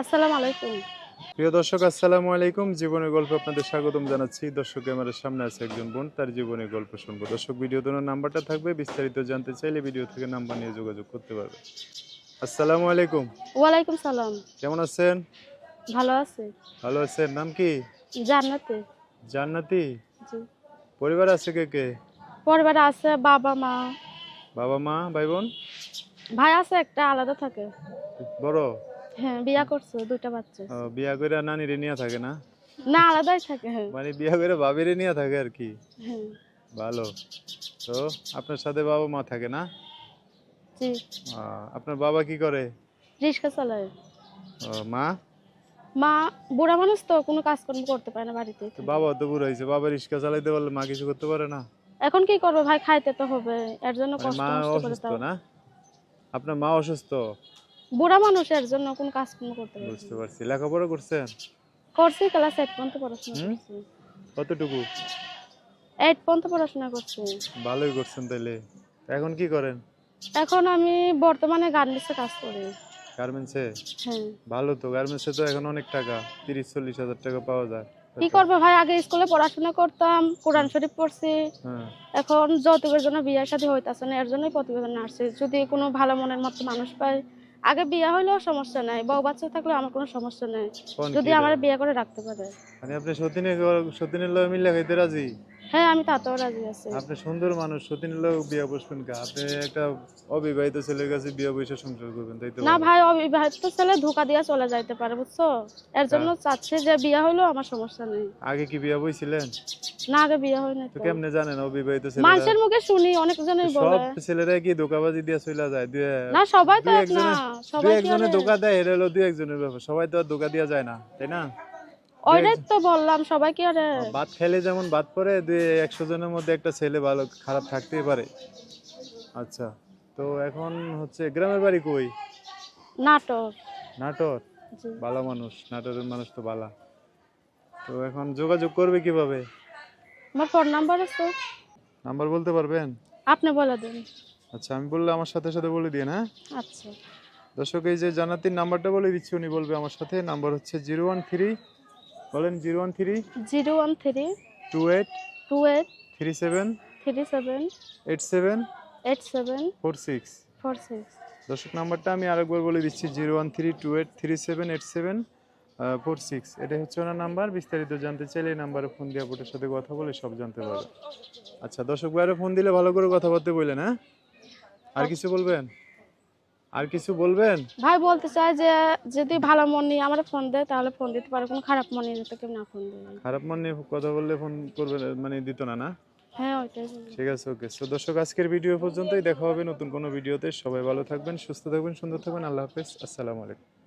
আসসালামু আলাইকুম। প্রিয় দর্শক আসসালামু আলাইকুম। জীবনের গল্প আপনাদের স্বাগতম জানাচ্ছি। দর্শক ক্যামেরার সামনে আছে একজন বোন তার জীবনের গল্প শুনব। দর্শক ভিডিও তোনার নাম্বারটা থাকবে। বিস্তারিত জানতে চাইলে ভিডিও থেকে নাম্বার নিয়ে যোগাযোগ করতে পারবে আসসালামু আলাইকুম। ওয়ালাইকুম সালাম। কেমন আছেন? ভালো আছে। ভালো আছেন। নাম কি? জান্নাতে। জান্নাতি? জি। পরিবার আছে কে কে? পরিবারে আছে বাবা মা। বাবা মা ভাই বোন? ভাই আছে একটা আলাদা থাকে। বড়? হ্যাঁ বিয়া করছে দুইটা বাচ্চা ও, বিয়া করে নানিরে নিয়ে থাকে না? না আলাদাই থাকে হ্যাঁ। মানে বিয়া করে ভাবিরে নিয়ে থাকে আর কি? হ্যাঁ। ভালো। তো আপনার সাথে বাবা মা থাকে না? জি। আপনার বাবা কি করে? রিক্সা চালায়। ও, মা? মা বুড়া মানুষ তো কোনো কাজকর্ম করতে পারে না বাড়িতে। বাবা তো বুড়ো হয়েছে বাবা রিক্সা চালাইতে পারলে মা কিছু করতে পারে না? এখন কি করবে? ভাই খাইতে তো হবে এর জন্য মানে কষ্ট মা অসুস্থ না? আপনার মা অসুস্থ? বুড়া মানুষ এর জন্য কোনো কাজকর্ম করতে পারে বুঝতে পারছি। লেখাপড়া করছেন? করছি ক্লাস এইট পর্যন্ত পড়াশোনা? করছি। কতটুকু? এইট পর্যন্ত পড়াশোনা করছি। ভালোই করছেন তাইলে। এখন কি করেন? এখন আমি বর্তমানে গার্মেন্টসে কাজ করি। গার্মেন্টসে? হ্যাঁ। ভালো তো গার্মেন্টসে তো এখন অনেক টাকা। তিরিশ চল্লিশ হাজার টাকা পাওয়া যায়। কি করবে ভাই? আগে স্কুলে পড়াশোনা করতাম কোরআন শরীফ পড়ছি। হ্যাঁ। এখন যৌতুকের জন্য বিয়ের সাথে হইতাছে না এর জন্যই প্রতিবেদন আসছে। যদি কোনো ভালো মনের মতো মানুষ পায় আগে বিয়ে হলেও সমস্যা নাই বউ বাচ্চা থাকলে আমার কোনো সমস্যা নাই। যদি আমার? বিয়ে করে রাখতে পারে। মানে আপনি সতীনের সতীনের লোক মিলে খাইতে রাজি? হ্যাঁ আমি তাতেও রাজি আছি। আপনি সুন্দর মানুষ লোক বিয়ে বসবেন কা? আপনি একটা অবিবাহিত ছেলের কাছে বিয়ে বসে সংসার করবেন তাই তো? না ভাই অবিবাহিত ছেলে ধোকা দিয়ে চলে যাইতে পারে বুঝছ? এর জন্য চাচ্ছে যে বিয়ে আমার সমস্যা নেই। আগে কি বিয়ে বইছিলেন? না আগে বিয়ে হয়নি তো। তো কেমনে জানেন অবিবাহিত ছেলেরা? মানুষের মুখে শুনি অনেকজনই সব বলে। ছেলেরা কি ধোকাবাজি দিয়ে চলে যায়? দুই না সবাই তো এক না সবাই কি একজনের ধোকা দেয় এটা হলো দুই একজনের ব্যাপার। সবাই তো আর ধোকা দেওয়া যায় না তাই না? ওইটাই তো বললাম সবাই কি আরে ভাত খেলে যেমন ভাত পরে দুই একশো জনের মধ্যে একটা ছেলে ভালো খারাপ থাকতেই পারে। আচ্ছা তো এখন হচ্ছে গ্রামের বাড়ি কই? নাটক নাটোর? ভালো মানুষ নাটোরের মানুষ তো ভালা তো এখন যোগাযোগ করবে কীভাবে? আমার ফোন নাম্বার আছে। নাম্বার বলতে পারবেন? আপনি বলে দিন। আচ্ছা আমি বললে আমার সাথে সাথে বলে দিয়ে না আচ্ছা। দর্শক এই যে জানাতির নাম্বারটা বলে দিচ্ছি উনি বলবে আমার সাথে। নাম্বার হচ্ছে জিরো ওয়ান থ্রি বলেন zero one three zero one three two eight two eight three seven three seven eight seven eight seven four six. Four six. দর্শক নাম্বারটা আমি আরেকবার বলে দিচ্ছি zero one three two eight three seven eight seven four six. এটা হচ্ছে ওনার number বিস্তারিত জানতে চাইলে এই নাম্বারে ফোন দিয়ে আপনার সাথে কথা বলে সব জানতে পারবে আচ্ছা দর্শক ভাইয়েরা ফোন দিলে ভালো করে কথা বলতে বললেন হ্যাঁ? আর কিছু বলবেন? আর কিছু বলবেন? ভাই বলতে চাই যে যদি ভালো মন নিয়ে আমার ফোন দেয় তাহলে ফোন দিতে পারো। কোনো খারাপ মন নিয়ে তো কেউ না ফোন খারাপ মন নিয়ে কথা বললে ফোন করবে মানে দিত না না? হ্যাঁ ওইটাই। ঠিক আছে ওকে। সো দর্শক আজকের ভিডিও পর্যন্তই। দেখা হবে নতুন কোনো ভিডিওতে সবাই ভালো থাকবেন সুস্থ থাকবেন সুন্দর থাকবেন। আল্লাহ হাফেজ। আসসালামু আলাইকুম।